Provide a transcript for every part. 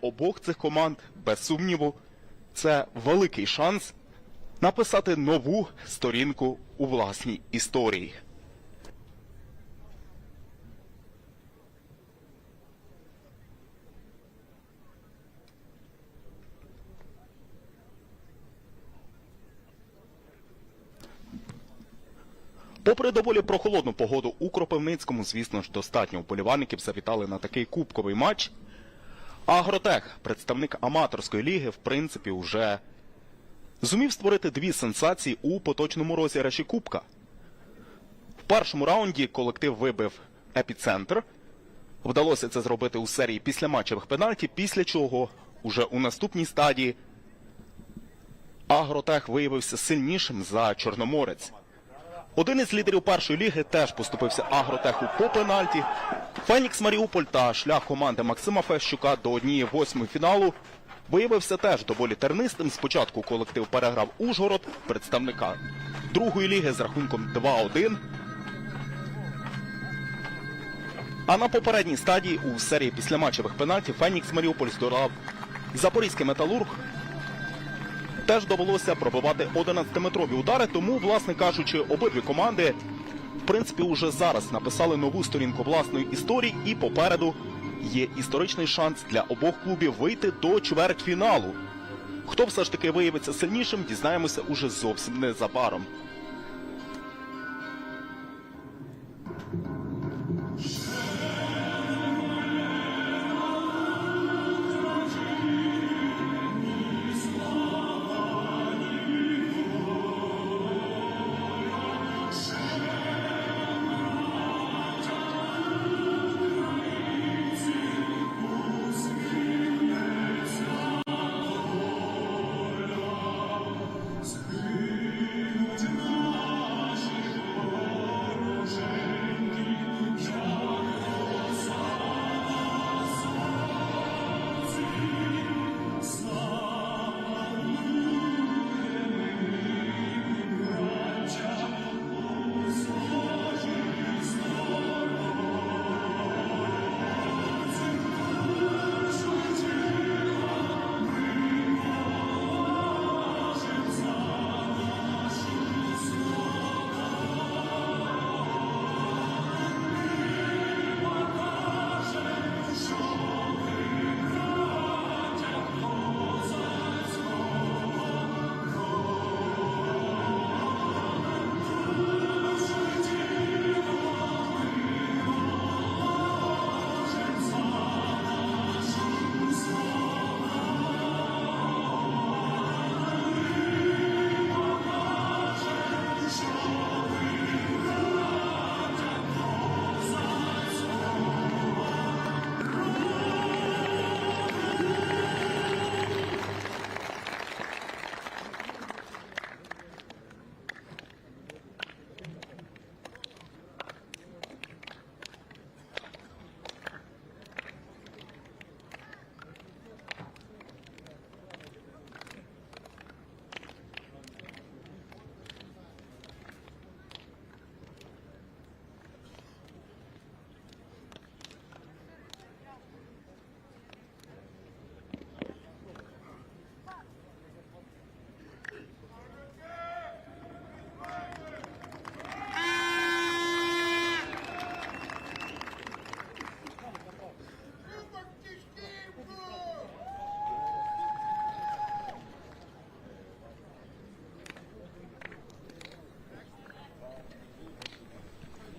Обох цих команд, без сумніву, це великий шанс написати нову сторінку у власній історії. Попри доволі прохолодну погоду у Кропивницькому, звісно ж, достатньо вболівальників завітали на такий кубковий матч. Агротех, представник аматорської ліги, в принципі, вже зумів створити дві сенсації у поточному розіграші Кубка. В першому раунді колектив вибив епіцентр. Вдалося це зробити у серії післяматчевих пенальті, після чого уже у наступній стадії Агротех виявився сильнішим за Чорноморець. Один із лідерів першої ліги теж поступився агротеху по пенальті. Фенікс Маріуполь та шлях команди Максима Фещука до однієї восьмої фіналу виявився теж доволі тернистим. Спочатку колектив переграв Ужгород, представника другої ліги з рахунком 2-1. А на попередній стадії у серії післяматчевих пенальтів Фенікс Маріуполь здолав Запорізький металург теж довелося пробивати 11-метрові удари. Тому, власне кажучи, обидві команди, в принципі, уже зараз написали нову сторінку власної історії, і попереду є історичний шанс для обох клубів вийти до чвертьфіналу. Хто все ж таки виявиться сильнішим, дізнаємося уже зовсім незабаром.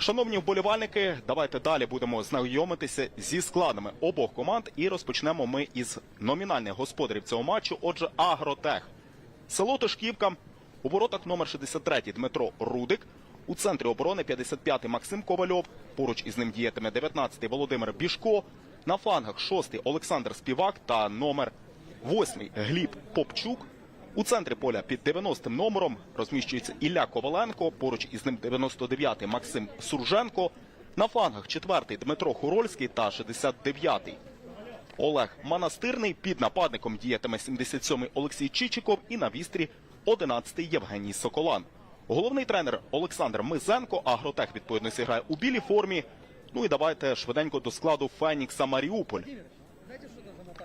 Шановні вболівальники, давайте далі будемо знайомитися зі складами обох команд і розпочнемо ми із номінальних господарів цього матчу. Отже, Агротех. Село Тишківка. У воротах номер 63 Дмитро Рудик. У центрі оборони 55-й Максим Ковальов. Поруч із ним діятиме 19-й Володимир Бішко. На флангах 6-й Олександр Співак та номер 8-й Гліб Попчук. У центрі поля під 90-м номером розміщується Ілля Коваленко, поруч із ним 99-й Максим Сурженко, на флангах 4-й Дмитро Хорольський та 69-й Олег Манастирний. Під нападником діятиме 77-й Олексій Чичиков і на вістрі 11-й Євгеній Соколан. Головний тренер Олександр Мизенко, Агротех відповідно зіграє у білій формі. Ну і давайте швиденько до складу Фенікса Маріуполь.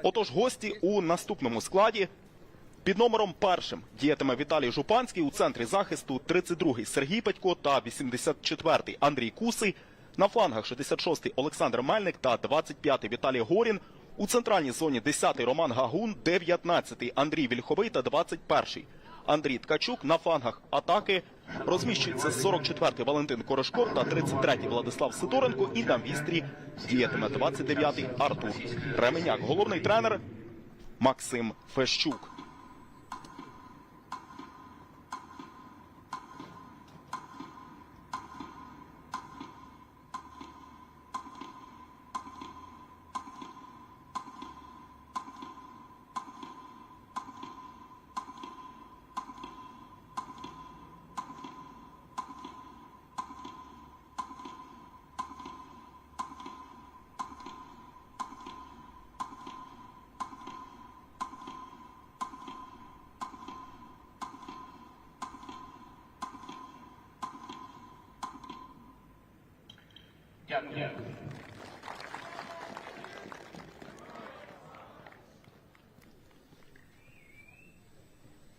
Отож, гості у наступному складі. Під номером першим діятиме Віталій Жупанський у центрі захисту 32-й Сергій Петько та 84-й Андрій Кусий. На флангах 66-й Олександр Мельник та 25-й Віталій Горін. У центральній зоні 10-й Роман Гагун, 19-й Андрій Вільховий та 21-й Андрій Ткачук. На флангах атаки розміщується 44-й Валентин Корошков та 33-й Владислав Сидоренко. І на вістрі діятиме 29-й Артур Ременяк. Головний тренер Максим Фещук.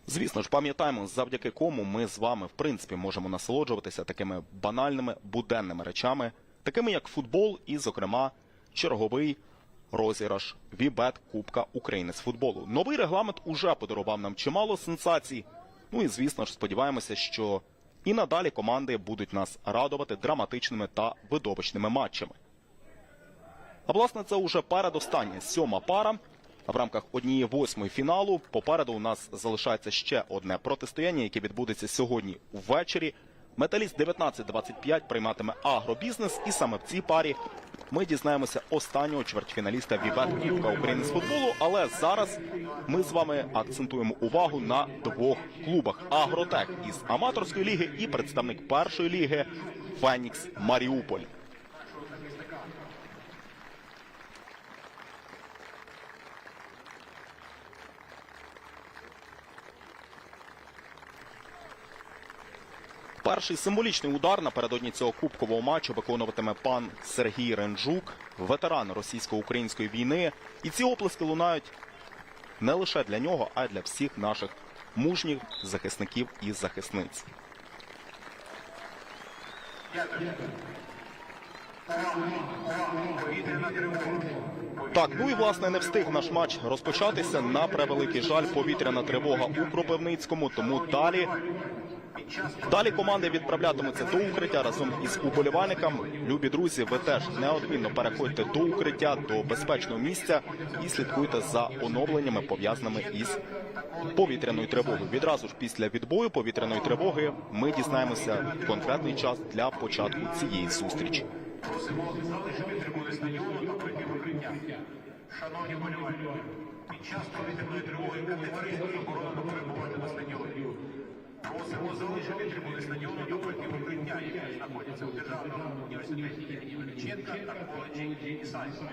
Звісно ж, пам'ятаємо, завдяки кому ми з вами в принципі можемо насолоджуватися такими банальними буденними речами, такими як футбол, і, зокрема, черговий розіграш Вібет Кубка України з футболу. Новий регламент уже подарував нам чимало сенсацій. Ну і звісно ж, сподіваємося, що і надалі команди будуть нас радувати драматичними та видовищними матчами. А власне, це уже передостання сьома пара. В рамках однієї восьмої фіналу попереду у нас залишається ще одне протистояння, яке відбудеться сьогодні ввечері. Металіст 19-25 прийматиме агробізнес, і саме в цій парі ми дізнаємося останнього чвертьфіналіста Вівет Кубка України з футболу. Але зараз ми з вами акцентуємо увагу на двох клубах: Агротек із аматорської ліги і представник першої ліги Фенікс Маріуполь. Перший символічний удар напередодні цього кубкового матчу виконуватиме пан Сергій Ренджук, ветеран російсько-української війни. І ці оплески лунають не лише для нього, а й для всіх наших мужніх захисників і захисниць. Так, ну і власне не встиг наш матч розпочатися. На превеликий жаль, повітряна тривога у Кропивницькому. Тому далі Далі команди відправлятимуться до укриття разом із уболівальниками. Любі друзі, ви теж неодмінно переходьте до укриття, до безпечного місця і слідкуйте за оновленнями, пов'язаними із повітряною тривогою. Відразу ж після відбою повітряної тривоги ми дізнаємося конкретний час для початку цієї зустрічі. Шановні болівальники, під час повітряної тривоги категорично заборонено перебувати на стадіоні. Просимо залишити трибуни стадіону в укриття, які знаходяться у Державному університеті імені Величенка та коледжі Ісайсу.